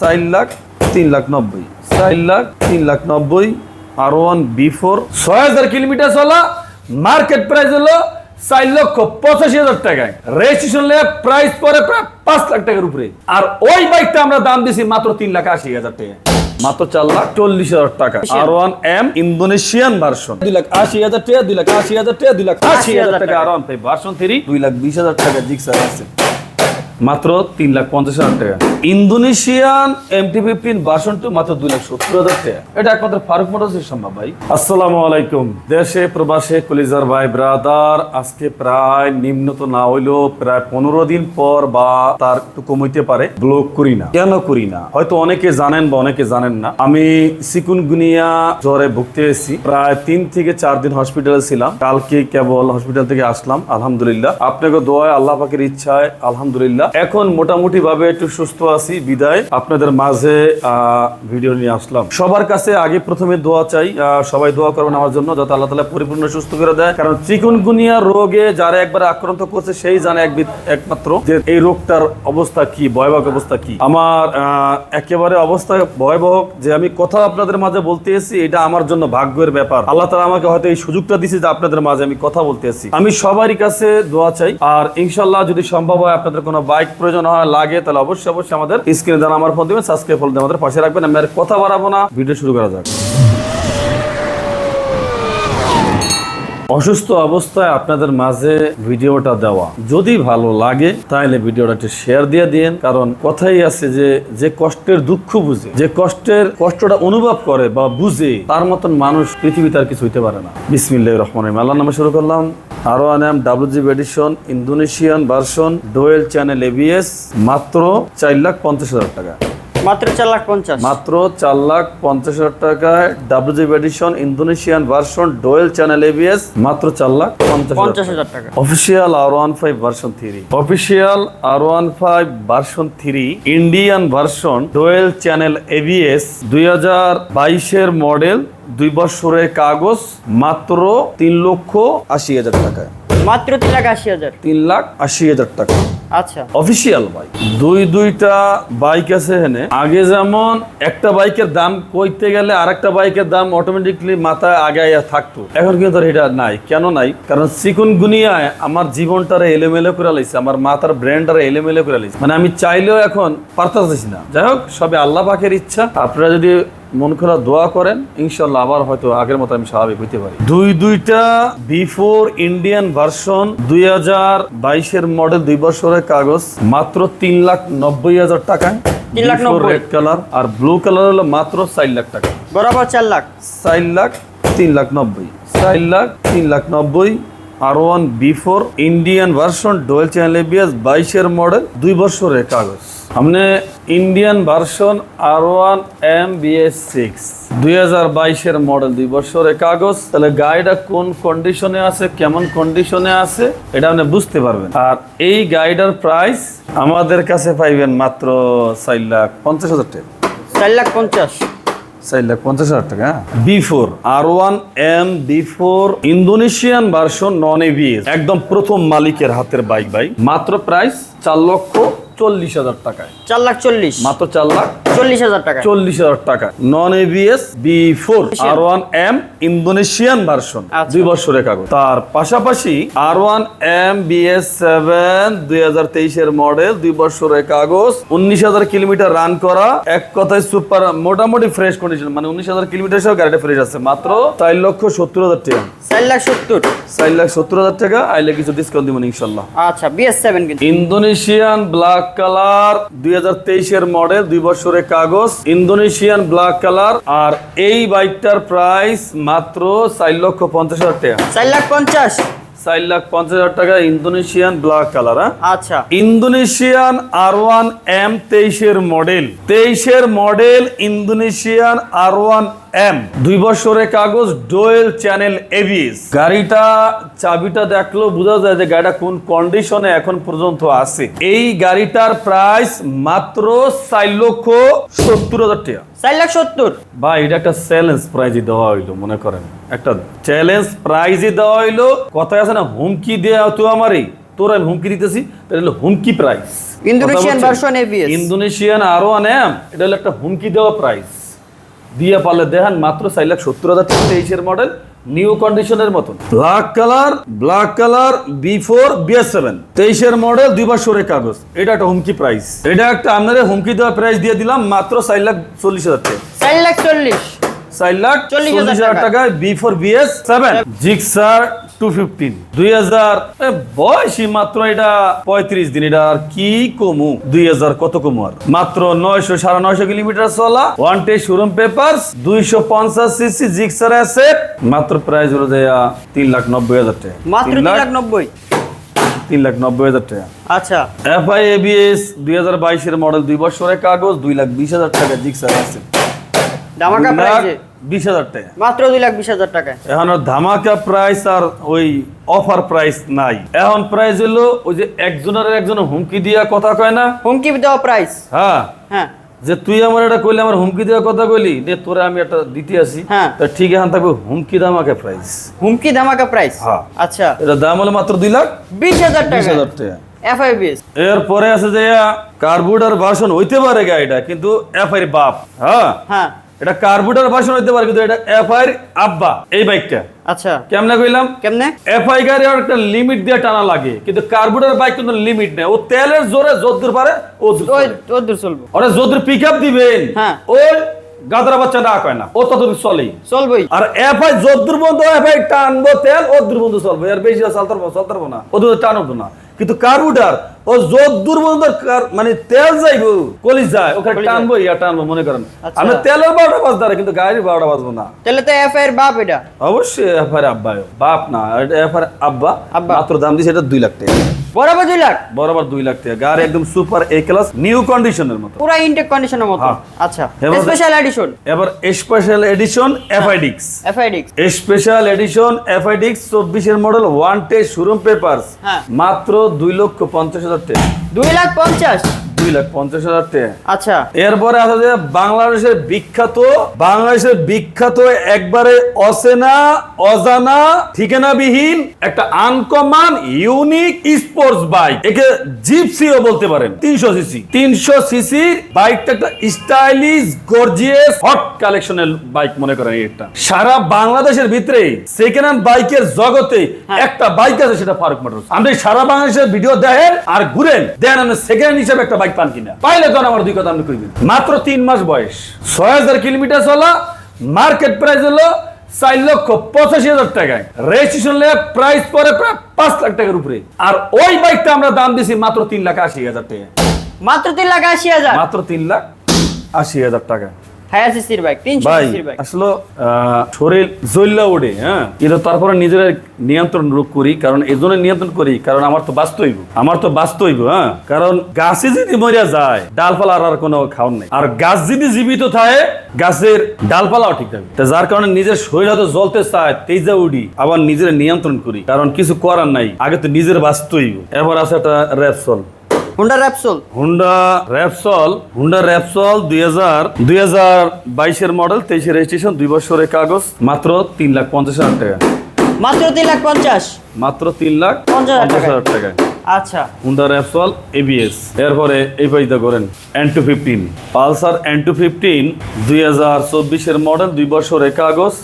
চার লাখ তিন লাখ নব্বই। চার লাখ তিন লাখ নব্বই আর ওয়ান বি ফোর ছয় হাজার কিলোমিটার চলা মার্কেট প্রাইস হলো চার লক্ষ পঁচাশি হাজার টাকায়। রেজিস্ট্রেশন লে প্রাইস পরে প্রায় পাঁচ লাখ টাকার উপরে। আর ওই বাইকটা আমরা দাম দিছি মাত্র তিন লাখ আশি হাজার টাকা মাত্র চার লাখ চল্লিশ হাজার টাকা। R one M Indonesian version দুই লাখ আশি হাজার টাকা দুই লাখ আশি হাজার টাকা দুই লাখ আশি হাজার টাকা আর ওয়ান ভার্সন থ্রি দুই লাখ বিশ হাজার টাকা জিক্সার আছে। মাত্র তিন লাখ পঞ্চাশ হাজার টাকা। Indonesian MT fifteen version two মাত্র দুই লাখ সত্তর হাজার টাকা। এটা একমাত্র ফারুক মোটরসের সম্ভব ভাই। আসসালামু আলাইকুম। দেশে, প্রবাসে, কলিজার ভাই, ব্রাদার, আজকে প্রায় নিম্নত না হইলেও প্রায় পনেরো দিন পর বা তার একটু কমইতে পারে। ব্লক করি না। কেন করি না? হয়তো অনেকে জানেন বা অনেকে জানেন না। আমি সিকুনগুনিয়া জ্বরে ভুগতে এসেছি। প্রায় তিন থেকে চার দিন হসপিটালে ছিলাম। কালকে কেবল হসপিটাল থেকে আসলাম। আলহামদুলিল্লাহ। আপনাকে দোয়ায় আল্লাহ পাকের ইচ্ছায় আলহামদুলিল্লাহ। এখন মোটামুটি ভাবে একটু সুস্থ আছি, বিদায়। আপনাদের মাঝে ভিডিও নিয়ে আসলাম। সবার কাছে আগে প্রথমে দোয়া চাই সবাই দোয়া করবেন আমার জন্য, যাতে আল্লাহ তালা পরিপূর্ণ সুস্থ করে দেয়। কারণ চিকুনগুনিয়া রোগে যারা একবার আক্রান্ত করছে, সেই জানে একমাত্র যে এই রোগটার অবস্থা কি, ভয়াবহ অবস্থা কি। আমার একেবারে অবস্থা ভয়াবহ যে আমি কথা আপনাদের মাঝে বলতে এসেছি, এটা আমার জন্য ভাগ্যের ব্যাপার। আল্লাহ তালা আমাকে হয়তো এই সুযোগটা দিছে যে আপনাদের মাঝে আমি কথা বলতে এসেছি। আমি সবারই কাছে দোয়া চাই, আর ইনশাল্লাহ যদি সম্ভব হয় আপনাদের কোনো বাইক প্রয়োজন হয়, লাগে, তাহলে অবশ্যই অবশ্যই আমাদের স্ক্রিনে দেন আমার ফোন দিবেন সাবস্ক্রাইব ফোন আমাদের পাশে রাখবেন। আমি আর কথা বাড়াবো না। ভিডিও শুরু করা যাক। অসুস্থ অবস্থায় আপনাদের মাঝে ভিডিওটা দেওয়া। যদি ভালো লাগে, তাহলে ভিডিওটা একটু শেয়ার দিয়ে দিন কারণ কথাই আছে যে যে কষ্টের দুঃখ বুঝে, যে কষ্টের কষ্টটা অনুভব করে বা বুঝে, তার মতন মানুষ পৃথিবীতে আর কিছু হইতে পারে না। বিসমিল্লাহ রহমান রহিম। আল্লাহ নামে শুরু করলাম। আরও Anam WG edition Indonesian version dual channel ABS মাত্র চার লাখ পঞ্চাশ হাজার টাকা। মাত্র চার লাখ পঞ্চাশ। মাত্র চার লাখ পঞ্চাশ হাজার টাকায় WG edition Indonesian version dual channel ABS মাত্র চার লাখ পঞ্চাশ পঞ্চাশ হাজার টাকা। Official R one five version three official R one five version three Indian version dual channel ABS দুই হাজার বাইশের মডেল দুই বছরের কাগজ মাত্র তিন লক্ষ আশি হাজার টাকায়। মাত্র তিন লাখ আশি হাজার। তিন লাখ আশি হাজার টাকা। আচ্ছা। অফিসিয়াল বাইক দুই দুইটা বাইক আছে এখানে। আগে যেমন একটা বাইকের দাম কইতে গেলে আরেকটা বাইকের দাম অটোমেটিকলি মাথায় আগে আইয়া থাকতো। এখন কিন্তু এটা নাই। কেন নাই? কারণ চিকুন গুনিয়ায় আমার জীবনটারে এলোমেলো করে লাইছে। আমার মাথার ব্রেনটারে এলোমেলো করে লাইছে। মানে আমি চাইলেও এখন পারতাছি না। যাই হোক, সবে আল্লাহ পাকের ইচ্ছা। আপনারা যদি মন খোলা দোয়া করেন ইনশাল্লাহ আবার হয়তো আগের মতো আমি স্বাভাবিক হইতে পারি। দুই দুইটা বিফোর ইন্ডিয়ান ভার্সন দুই হাজার বাইশের মডেল দুই বছরের কাগজ মাত্র তিন লাখ নব্বই হাজার টাকায়। রেড কালার আর ব্লু কালার হলো মাত্র চার লাখ টাকা। বরাবর চার লাখ। চার লাখ তিন লাখ নব্বই। চার লাখ তিন লাখ নব্বই R one V four Indian version dual channel ABS বাইশের মডেল দুই বছরের কাগজ। আমনে Indian version R one M BS six দুই হাজার বাইশের মডেল দুই বছরের কাগজ। তাহলে গাড়িটা কোন কন্ডিশনে আছে কেমন কন্ডিশনে আছে এটা আপনি বুঝতে পারবেন। আর এই গাড়িটার প্রাইস আমাদের কাছে পাইবেন মাত্র চার লাখ পঞ্চাশ হাজার টাকা। চার লাখ পঞ্চাশ। চার লাখ পঞ্চাশ হাজার টাকা V four R one M V four Indonesian version non ABS একদম প্রথম মালিকের হাতের বাইক ভাই। মাত্র প্রাইস চার লক্ষ চল্লিশ হাজার টাকায়। চার লাখ চল্লিশ। মাত্র চার লাখ। চল্লিশ হাজার টাকা। চল্লিশ হাজার টাকা। Non ABS V four R one M Indonesian version. দুই বছরের কাগজ। তার পাশাপাশি R one M BS seven দুই হাজার তেইশের মডেল দুই বছরের কাগজ উনিশ হাজার কিলোমিটার রান করা। এক কথায় সুপার মোটামুটি ফ্রেশ কন্ডিশন মানে উনিশ হাজার কিলোমিটার সহ গাড়িটা ফ্রেশ আছে। মাত্র চার লক্ষ সত্তর হাজার টাকা। চার লাখ সত্তর। চার লাখ সত্তর হাজার টাকা। আইলে কিছু ডিসকাউন্ট দিব ইনশাল্লাহ। আচ্ছা BS seven Indonesian black colour দুই হাজার তেইশের মডেল দুই বছরের কাগজ ইন্দোনেশিয়ান ব্ল্যাক কালার আর এই বাইকটার প্রাইস মাত্র চার লক্ষ পঞ্চাশ হাজার টাকা। চার লাখ পঞ্চাশ? চার লাখ পঞ্চাশ হাজার টাকা ইন্দোনেশিয়ান ব্ল্যাক কালার হ্যাঁ? আচ্ছা। ইন্দোনেশিয়ান আর ওয়ান এম তেইশের মডেল তেইশের model Indonesian R one M দুই বছরের কাগজ ডোয়েল চ্যানেল এবিএস গাড়িটা চাবিটা দেখলেও বোঝা যায় যে গাড়িটা কোন কন্ডিশনে এখন পর্যন্ত আছে। এই গাড়িটার প্রাইস মাত্র চার লক্ষ সত্তর হাজার টাকা। চার লাখ সত্তর। বা এটা একটা চ্যালেঞ্জ প্রাইজই দেওয়া হইল মনে করেন। একটা চ্যালেঞ্জ প্রাইজই দেওয়া হইল কথায় আছে না হুমকি দেয়া তুই আমারই। তোর আমি হুমকি দিতেছি এটা হলো হুমকি price Indonesian version ABS Indonesian আরও আনেম এটা হলো একটা হুমকি দেওয়া প্রাইস দিয়ে পারলে দেখান মাত্র চার লাখ সত্তর হাজার টাকা তেইশের মডেল নিউ কন্ডিশনের মতন। Black colour black colour V four BS seven তেইশের মডেল দুই বছরের কাগজ। এটা একটা হুমকি প্রাইস এটা একটা আপনাদের হুমকি দেওয়া প্রাইস দিয়ে দিলাম মাত্র চার লাখ চল্লিশ হাজার টাকা। চার লাখ চল্লিশ। চার লাখ চল্লিশ হাজার টাকায় V four BS seven Gixxer two fifteen দুই হাজার এ, বয়সই মাত্র এটা পঁয়ত্রিশ দিন এটা আর কি কমু? দুই হাজার কত কমু আর? মাত্র নয়শো সাড়ে নয়শো কিলোমিটার চলা ওয়ান টে শোরুম পেপার্স দুইশো পঞ্চাশ সিসি জিক্সার অ্যাসেট মাত্র প্রাইস হলো যে তিন লাখ নব্বই হাজার টাকা। মাত্র তিন লাখ নব্বই? তিন লাখ নব্বই হাজার টাকা। আচ্ছা। এফআই এবিএস দুই হাজার বাইশের মডেল দুই বছরের কাগজ দুই লাখ বিশ হাজার টাকা জিক্সার প্রাইজে বিশ হাজার টাকা। মাত্র দুই লাখ বিশ হাজার টাকায়। এখন ধামাকা প্রাইস আর ওই অফার প্রাইস নাই। এখন প্রাইস হলো ওই যে একজনের একজন হুমকি দিয়া কথা কয় না? হুমকি দেওয়া প্রাইস হ্যাঁ। হ্যাঁ। যে তুই আমার এটা কইলে আমার হুমকি দেওয়া কথা কইলি নে তোরে আমি একটা দিতে আসি। হ্যাঁ। তা ঠিক এখন থাকবে হুমকি ধামাকা প্রাইস হুমকি ধামাকা প্রাইস হ্যাঁ। আচ্ছা। এটা দাম হলো মাত্র দুই লাখ বিশ হাজার বিশ টাকা। হাজার টাকা এফআইবিএস এরপরে আছে যে কার্বুডার ভাষণ হইতে পারে গাড়িটা কিন্তু এফআই বাপ। হ্যাঁ। হ্যাঁ। এটা কার্বুডার ভাষণ হইতে পারে কিন্তু এটা এফআই আব্বা এই বাইকটা আচ্ছা। কেমনে কইলাম? কেমনে? এফআই গাড়ি আর একটা লিমিট দিয়ে টানা লাগে কিন্তু কার্বুরের বাইক কিন্তু লিমিট নেই। ও তেলের জোরে যদ্দূর পারে ও দূর চলবো। ওরা যদ্দূর পিক আপ দিবেন হ্যাঁ। ওই গাদরা বাচ্চা না কয় না ও ততদূর চলেই। চলবই। আর এফআই যদ্দূর বন্ধু এফআই টানবো তেল ও দূর বন্ধু চলবে। আর বেশি চলতে পারব চলতে পারব না ও দূর টানবো না। কিন্তু কার্বুটার ও যদ্দূর মানে তেল যাইবো কলিজ যায় ওখানে টানবো ইয়া টানবো মনে করেন। আচ্ছা। আমরা তেলের বারোটা বাজদারে কিন্তু গাড়ির বারোটা বাজবো না। তাহলে তো এফআই এর বাপ এটা। অবশ্যই এফআই আব্বা বাপ না এটা এফআই আব্বা। আব্বা। মাত্র দাম দিছে এটা দুই লাখ টাকা। বরাবর দুই লাখ? বরাবর দুই লাখ টাকা। গাড়ি একদম সুপার এ ক্লাস নিউ কন্ডিশনের মতো। পুরা ইনটেক কন্ডিশনের মতো। হ্যাঁ। আচ্ছা। স্পেশাল এডিশন এবার special edition এফআইডিক্স এফআইডিক্স special edition এফআইডিক্স model one টে শোরুম পেপারস হ্যাঁ। মাত্র দুই লক্ষ পঞ্চাশ হাজার দুই লাখ পঞ্চাশ। দুই লাখ পঞ্চাশ হাজার টাকা। আচ্ছা। এরপরে আছে যে বাংলাদেশের বিখ্যাত বাংলাদেশের বিখ্যাত একবারে অচেনা অজানা ঠিকানাবিহীন একটা আনকমন ইউনিক স্পোর্টস বাইক একে জিপসিও বলতে পারেন। তিনশো সিসি তিনশো সিসি বাইকটা একটা স্টাইলিশ গর্জিয়াস হট কালেকশনের বাইক মনে করেন এটা সারা বাংলাদেশের ভিতরে সেকেন্ড হ্যান্ড বাইকের জগতে হ্যাঁ। একটা বাইক আছে সেটা ফারুক মোটরস। আপনি সারা বাংলাদেশের ভিডিও দেখেন আর ঘুরেন। দেন সেকেন্ড হিসেবে একটা বাইক পান কিনা? পাইলে তো আমার দুই কথা আপনি কইবেন। মাত্র তিন মাস বয়স। ছয় হাজার কিলোমিটার চলা মার্কেট প্রাইস হলো চার লক্ষ পঁচাশি হাজার টাকায়। রেজিস্ট্রেশন প্রাইস পরে প্রায় পাঁচ লাখ টাকার উপরে। আর ওই বাইকটা আমরা দাম দিছি মাত্র তিন লাখ আশি হাজার টাকা মাত্র তিন লাখ আশি হাজার। মাত্র তিন লাখ আশি হাজার টাকা আসলে শরীর জ্বললা ওঠে হ্যাঁ? তারপরে নিজের নিয়ন্ত্রণ রোগ করি কারণ এই জন্য নিয়ন্ত্রণ করি কারণ আমার তো বাঁচতে হইব আমার তো বাঁচতে হইব হ্যাঁ? কারণ গাছে যদি মরিয়া যায় ডালপালা আর কোনো খাওয়ার নেই। আর গাছ যদি জীবিত থাকে গাছের ডালপালাও ঠিক থাকবে। তা যার কারণে নিজের শরীর হয়তো জ্বলতে চায় তেজা উঠি আবার নিজের নিয়ন্ত্রণ করি কারণ কিছু করার নাই আগে তো নিজের বাঁচতে হইব এবার আছে একটা Repsol Honda Repsol Honda Repsol Honda Repsol দুই হাজার দুই হাজার বাইশের মডেল তেইশে রেজিস্ট্রেশন দুই বছরের কাগজ মাত্র তিন লাখ পঞ্চাশ হাজার টাকা। মাত্র তিন লাখ পঞ্চাশ? মাত্র তিন লাখ পঞ্চাশ। হাজার টাকা আচ্ছা। হুন্ডা র্যাপসল এবিএস এরপরে এই পাইতে করেন N two fifteen Pulsar N two fifteen দুই হাজার চব্বিশের মডেল দুই বছরের কাগজ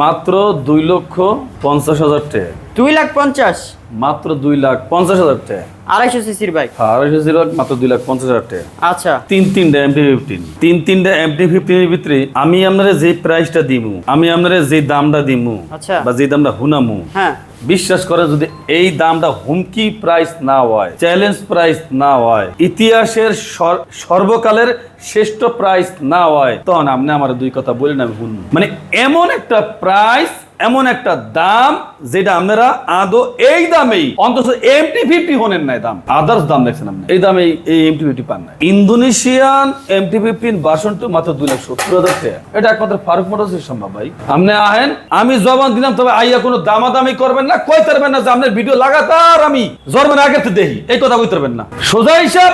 মাত্র দুই লক্ষ পঞ্চাশ হাজার টাকা দুই লাখ পঞ্চাশ। মাত্র দুই লাখ পঞ্চাশ হাজার টাকা। আড়াইশো সিসির বাইক। আর আড়াইশো জিরো মাত্র দুই লাখ পঞ্চাশ হাজার টাকা। আচ্ছা। তিন তিনটা এমটি ফিফটিন তিন তিনটা এমটি ফিফটিনের ভিতরে আমি আপনারা যে প্রাইসটা দিমু আমি আপনারা যে দামটা দিমু আচ্ছা। বা যে দামটা হুনামু হ্যাঁ। বিশ্বাস করে যদি এই দামটা হুমকি প্রাইস না হয় চ্যালেঞ্জ প্রাইস না হয় ইতিহাসের সর- সর্বকালের শ্রেষ্ঠ প্রাইস না হয় তখন আপনি আমার দুই কথা বলেন আমি মানে এমন একটা প্রাইস এমন একটা দাম যেটা আপনারা আদৌ এই দামেই, অন্তত এমটি ফিফটি হনের নাই দাম। আদার্স দাম দেখছেন আপনি। এই দামে এই এমটি ফিফটি পান না Indonesian MT fifteen version two মাত্র দুই লাখ সত্তর হাজার টাকা। এটা একমাত্র ফারুক মোটরসের সম্ভব ভাই। আপনি আহেন, আমি জবান দিলাম, তবে আইয়া কোনো দামাদামি করবেন না, কই পারবেন না যে আপনার ভিডিও লাগাতার আমি জন্মের আগে তো দেখি। এই কথা কইতে পারবেন না। সোজা হিসাব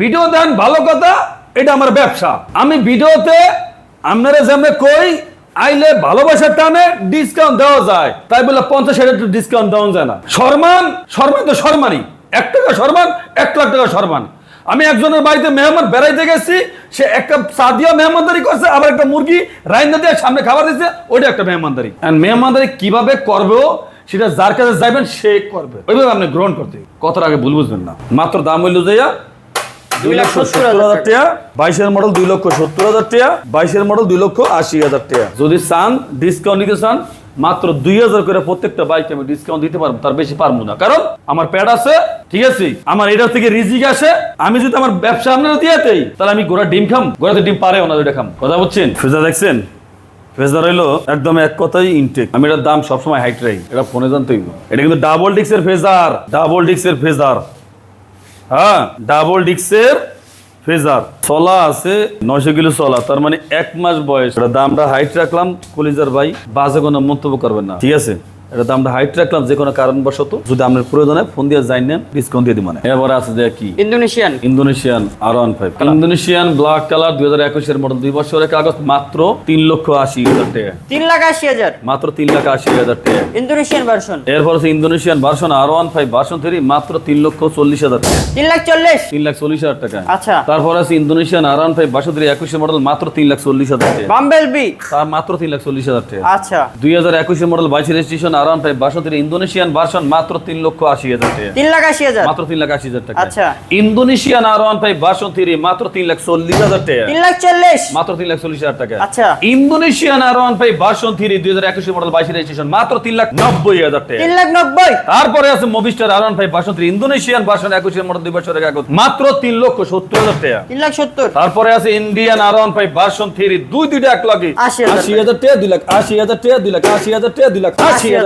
ভিডিও দেন, ভালো কথা, এটা আমার ব্যবসা। আমি ভিডিওতে আপনারা যেমন কই আইলে ভালোবাসার টানে ডিসকাউন্ট দেওয়া যায়। তাই বলে পঞ্চাশ হাজার ডিসকাউন্ট দেওয়া যায় না। সম্মান সম্মান তো সম্মানই এক টাকা সরমান এক লাখ টাকা সরমান আমি একজনের বাড়িতে মেহমান বেড়াইতে গেছি, সে একটা চা মেহমানদারি করছে, আবার একটা মুরগি রাইন্দা দিয়ে সামনে খাবার দিচ্ছে, ওইটা একটা মেহমানদারি। And মেহমানদারি কীভাবে করবেও সেটা যার কাছে যাবেন সে করবে। ওইভাবে আপনি গ্রহণ করতে। কত আগে ভুল বুঝবেন না। মাত্র দাম হইল যাইয়া দুই লক্ষ সত্তর হাজার টাকা। বাইশের মডেল দুই লক্ষ সত্তর হাজার টাকা বাইশের মডেল দুই লক্ষ আশি হাজার টাকা। যদি চান ডিসকাউন্ট নিতে চান মাত্র দুই হাজার করে প্রত্যেকটা বাইক আমি ডিসকাউন্ট দিতে পারব তার বেশি পারব না। কারণ আমার প্যাড আছে ঠিক আছে? আমার এটা থেকে রিজিক আসে। আমি যদি আমার ব্যবসা আপনারা দিয়ে দেই তাহলে আমি গোড়া ডিম খাম। গোড়াতে ডিম পারে না ওইটা খাম। কথা বলছেন? ফেজা দেখছেন? ফেজার হইল একদম এক কথাই ইনটেক আমি এটার দাম সবসময় হাইট রাখি এটা ফোনে জানতে এটা কিন্তু ডাবল ডিক্সের ফেজার ডাবল ডিক্সের ফেজার হ্যাঁ ডাবল ডিক্সের ফেজার চলা আছে নয়শো কিলো চলা, তার মানে এক মাস বয়স। দামটা হাইট রাখলাম, কলিজার ভাই বাজে কোনো মন্তব্য করবেন না। ঠিক আছে? এটা দামটা হাইট রাখলাম যে কোনো কারণবশত। যদি আপনার প্রয়োজনে ফোন দিয়ে যাই নেন ডিসকাউন্ট দিয়ে দিব মানে এবারে আছে যে কি? Indonesian. Indonesian R one five Indonesian black colour দুই হাজার একুশের মডেল দুই বছরের কাগজ মাত্র তিন লক্ষ আশি হাজার টাকা। তিন লাখ আশি হাজার। মাত্র তিন লাখ আশি হাজার টাকা। ইন্দোনেশিয়ান ভার্সন এরপর আছে Indonesian version R one five version three মাত্র তিন লক্ষ চল্লিশ হাজার টাকা। তিন লাখ চল্লিশ। তিন লাখ চল্লিশ হাজার টাকা। আচ্ছা। তারপর আছে Indonesian R one five version three একুশের মডেল মাত্র তিন লাখ চল্লিশ হাজার টাকা। বাম্বেল বি তার মাত্র তিন লাখ চল্লিশ হাজার টাকা। আচ্ছা। দুই হাজার একুশের মডেল বাইশ রেজিস্ট্রেশন ভার্সন ইন্দোনেশিয়ান ভার্সন মাত্র তিন লক্ষ আশি হাজার তিন লাখ আশি হাজার? মাত্র তিন লাখ আশি হাজার টাকা। আচ্ছা। Indonesian R one five version three মাত্র তিন লাখ চল্লিশ হাজার টাকা। তিন লাখ চল্লিশ? মাত্র তিন লাখ চল্লিশ হাজার টাকা। আচ্ছা। Indonesian R one five version three দুই হাজার একুশের মডেল বাইশ রেজিস্ট্রেশন মাত্র তিন লাখ নব্বই হাজার টাকা। তিন লাখ নব্বই? তারপরে আছে Movistar R one five version three Indonesian version একুশের মডেল দুই বছরের কাগজ মাত্র তিন লক্ষ সত্তর হাজার টাকা। তিন লাখ সত্তর। তারপরে আছে Indian R one five version three দুই দুইটা এক লাগে আশি হাজার টাকা দুই লাখ আশি হাজার টাকা দুই লাখ আশি হাজার টাকা দুই লাখ আশি হাজার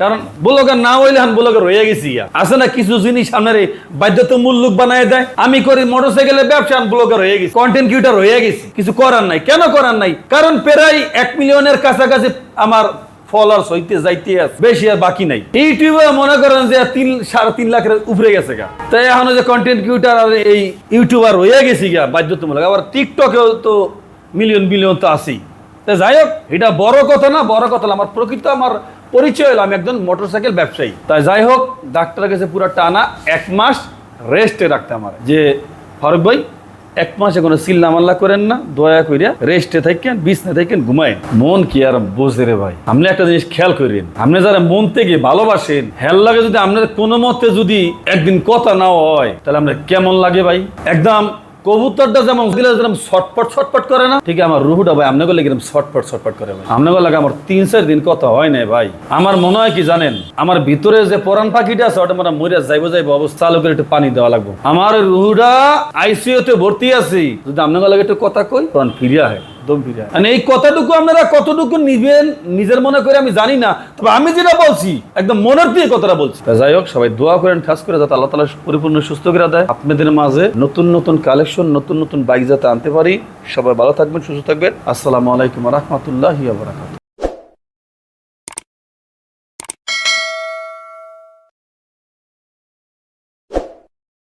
কারণ ব্লগার না হইলে আমি ব্লগার হয়ে গেছি। আছে না কিছু জিনিস আপনার বাধ্যতামূলক বানায় দেয়? আমি করি মোটরসাইকেলের ব্যবসা ব্লগার হয়ে গেছি। কন্টেন্ট ক্রিয়েটার হয়ে গেছি। কিছু করার নাই। কেন করার নাই? কারণ প্রায় এক মিলিয়নের কাছাকাছি আমার ফলোয়ার্স হইতে যাইতে আছে বেশি আর বাকি নাই। ইউটিউবে মনে করেন যে তিন, সাড়ে তিন লাখের উপরে গেছে গা। তাই এখন যে কন্টেন্ট ক্রিয়েটার আর এই ইউটিউবার হয়ে গেছি গা, বাধ্যতামূলক। আবার টিকটকেও তো মিলিয়ন বিলিয়ন তো আছেই। তা যাই হোক, এটা বড় কথা না, বড় কথা আমার প্রকৃত আমার পরিচয় হলো, আমি একজন মোটরসাইকেল ব্যবসায়ী। তাই যাই হোক, ডাক্তারের কাছে পুরো টানা এক মাস রেস্টে রাখতে আমার। যে ফারুক ভাই, এক মাসে কোনো চিল্লা মাল্লা করেন না, দয়া করিয়া রেস্টে থাকেন, বিছনা থাকেন ঘুমায় মন কি আর বোঝে রে ভাই? আপনি একটা জিনিস খেয়াল করেন, আপনি যারা মন থেকে ভালোবাসেন হেল লাগে যদি আপনার কোনো মতে যদি একদিন কথা না হয়, তাহলে আপনার কেমন লাগে ভাই? একদম কবুতরটা যেমন ছটপট ছটপট করে না। ঠিক আমার রুহুটা ভাই আপনাকে লাগে এরকম ছটপট ছটপট করে ভাই। আপনাকে লাগে আমার তিন চার দিন কথা হয় নাই ভাই। আমার মনে হয় কি জানেন, আমার ভিতরে যে পরান পাখিটা আছে, ওটা মানে মরিয়া যাইবো যাইবো অবস্থা লোকের করে একটু পানি দেওয়া লাগবে। আমার রুহুটা আইসিইউ তে ভর্তি আছি। যদি আপনাকে লাগে একটু কথা কই তখন ফিরিয়া হয় একদম ফিরিয়া মানে এই কথাটুকু আপনারা কতটুকু নিবেন নিজের মনে করে আমি জানি না তবে আমি যেটা বলছি একদম মনের দিয়ে কথাটা বলছি। যাই হোক সবাই দোয়া করেন খাস করে যাতে আল্লাহ তালা পরিপূর্ণ সুস্থ করে দেয়। আপনাদের মাঝে নতুন নতুন কালেকশন নতুন নতুন বাইক যাতে আনতে পারি। সবাই ভালো থাকবেন সুস্থ থাকবেন। আসসালামু আলাইকুম রহমতুল্লাহ বারাকাতুহ।